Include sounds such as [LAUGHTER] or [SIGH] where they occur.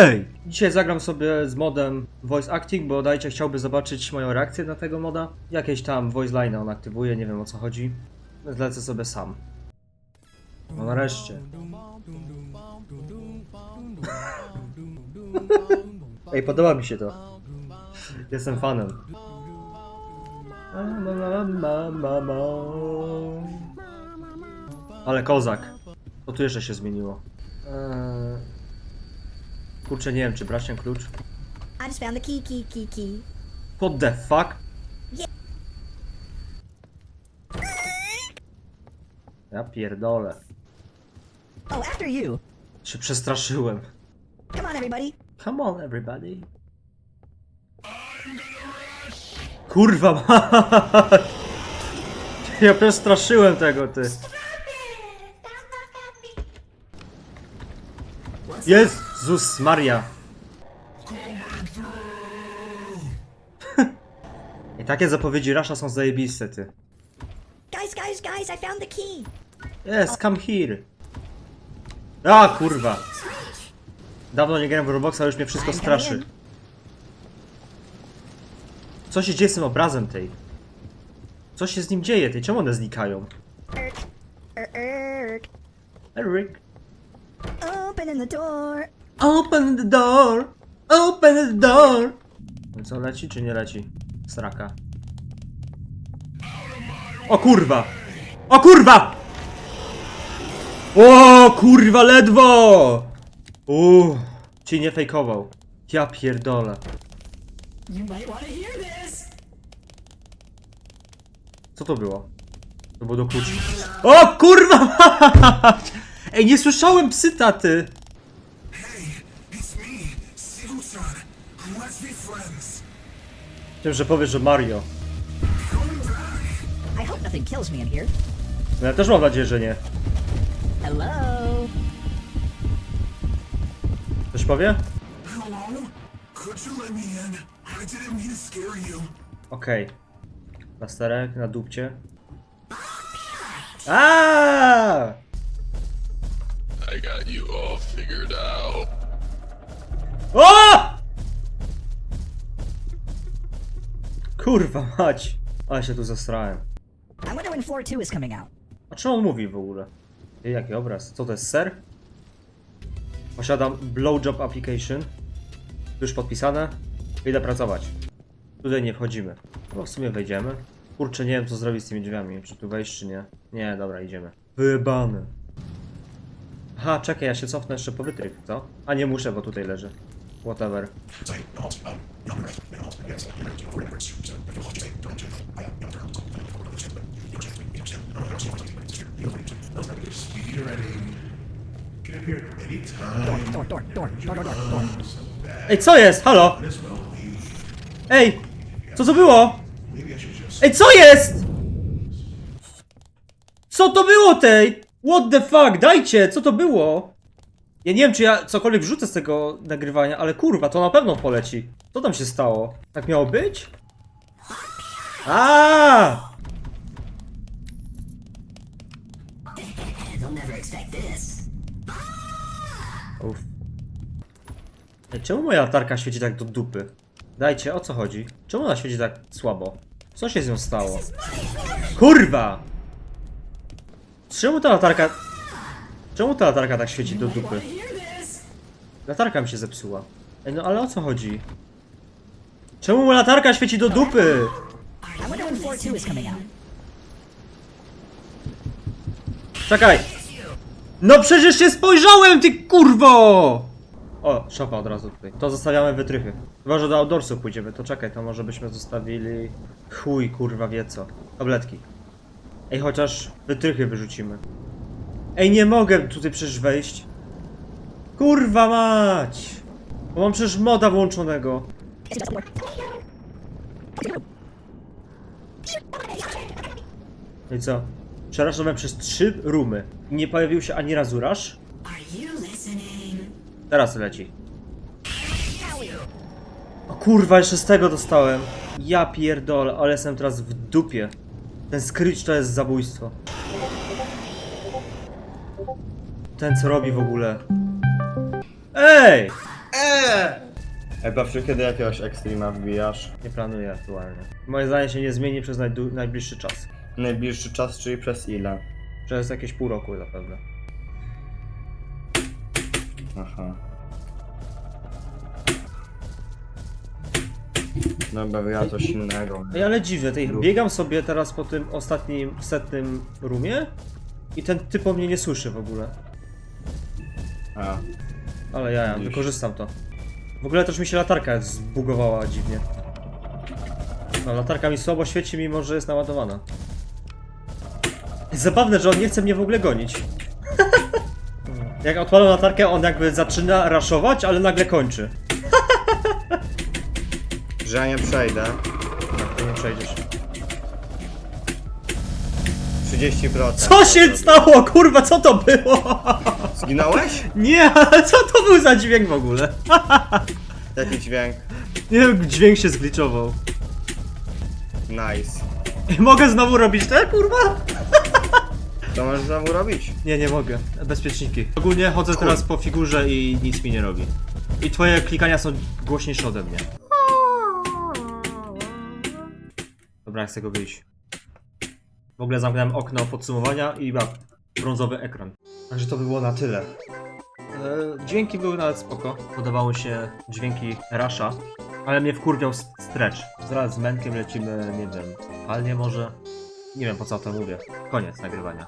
Ej! Dzisiaj zagram sobie z modem Voice Acting, bo dajcie chciałby zobaczyć moją reakcję na tego moda. Jakieś tam voice line on aktywuje, nie wiem o co chodzi. Więc lecę sobie sam. No nareszcie. [LAUGHS] Ej, podoba mi się to. Jestem fanem. Ale kozak. To tu jeszcze się zmieniło. Eee... Kurczę, nie wiem, czy brać ten klucz. I just found the key, key, key, key. What the fuck? Ja pierdolę. Oh, after you. Się przestraszyłem. Come on, everybody. Come on, everybody. Kurwa! [LAUGHS] Ja przestraszyłem tego, ty. Jezus Maria. I takie zapowiedzi Rasha są zajebiste, ty. Guys, guys, guys, I found the key. Yes, come here. A kurwa. Dawno nie grałem w Robloxa, już mnie wszystko straszy. Co się dzieje z tym obrazem tej? Co się z nim dzieje tej? Czemu one znikają? Er. Eric. Open the door. Open the door! Open the door! No co, leci czy nie leci? Sraka. O kurwa! O kurwa! O kurwa, ledwo! Uuu, ci nie fejkował. Ja pierdolę. Co to było? To było do kluczy. O kurwa! [LAUGHS] Ej, nie słyszałem psyta, ty! Wiem, że powiesz, że Mario. I hope nothing kills me in here. No ja też mam nadzieję, że nie. Hello. Coś powie? Hello? Could you let me in? I didn't mean to scare you. Okej. Plasterek na dupcie. Aaaa! I got you all figured out. Kurwa mać. Ale się tu zastrałem. I wonder when floor is coming out. A czym on mówi w ogóle? Ej, jaki obraz? Co to jest ser? Posiadam blowjob application. Już podpisane. Idę pracować. Tutaj nie wchodzimy. No w sumie wejdziemy. Kurczę, nie wiem co zrobić z tymi drzwiami. Czy tu wejść, czy nie? Nie, dobra, idziemy. Wyjebany. Aha, czekaj, ja się cofnę jeszcze po wytrych, co? A nie muszę, bo tutaj leży. Whatever. Ej, co jest? Halo? Ej! Co to było? Ej, co jest? Co to było tej? What the fuck? Dajcie, co to było? Ja nie wiem, czy ja cokolwiek wrzucę z tego nagrywania, ale kurwa, to na pewno poleci. Co tam się stało? Tak miało być? A! Uff. Ej, czemu moja latarka świeci tak do dupy? Dajcie, o co chodzi? Czemu ona świeci tak słabo? Co się z nią stało? Kurwa! Czemu ta latarka... Czemu ta latarka tak świeci do dupy? Latarka mi się zepsuła. Ej, no ale o co chodzi? Czemu latarka świeci do dupy? Czekaj! No przecież się spojrzałem, ty kurwo! O, szopa od razu tutaj. To zostawiamy wytrychy. Chyba, że do outdoorsu pójdziemy, to czekaj, to może byśmy zostawili... Chuj, kurwa, wie co. Tabletki. Ej, chociaż wytrychy wyrzucimy. Ej, nie mogę tutaj przecież wejść. Kurwa mać! Bo mam przecież moda włączonego. No i co? Przerażamy przez trzy rumy. Nie pojawił się ani razu listening? Teraz leci. O kurwa, jeszcze z tego dostałem. Ja pierdolę, ale jestem teraz w dupie. Ten screech to jest zabójstwo. Ten co robi w ogóle. Ej! Eee! Ej, Pawciu, kiedy jakiegoś Extrema wbijasz? Nie planuję aktualnie. Moje zdanie się nie zmieni przez najdu- najbliższy czas. Najbliższy czas, czyli przez ile? Przez jakieś pół roku zapewne. Aha. Dobra, ja coś innego. Ej, ale dziwne, tej, biegam sobie teraz po tym ostatnim setnym roomie i ten typ o mnie nie słyszy w ogóle. A, Ale ja, ja wykorzystam to. W ogóle też mi się latarka zbugowała dziwnie. No, latarka mi słabo świeci, mimo że jest naładowana. Zabawne, że on nie chce mnie w ogóle gonić. [LAUGHS] Jak odpalam latarkę, on jakby zaczyna raszować, ale nagle kończy. [LAUGHS] że ja nie przejdę. Jak ty nie przejdziesz. 30%. Co się stało, kurwa, co to było? [LAUGHS] Zginąłeś? Nie, ale co to był za dźwięk w ogóle? [LAUGHS] Jaki dźwięk? Nie wiem, dźwięk się zgliczował. Nice. [LAUGHS] Mogę znowu robić te, kurwa? [LAUGHS] Co możesz znowu robić? Nie, nie mogę. Bezpieczniki. Ogólnie chodzę teraz po figurze i nic mi nie robi. I twoje klikania są głośniejsze ode mnie. Dobra, z tego wyjść. W ogóle zamknąłem okno podsumowania i ma brązowy ekran. Także to by było na tyle. E, dźwięki były nawet spoko. Podobały się dźwięki Rasha, ale mnie wkurwiał stretch. Zaraz z Menkiem lecimy, nie wiem, palnie może. Nie wiem po co to mówię. Koniec nagrywania.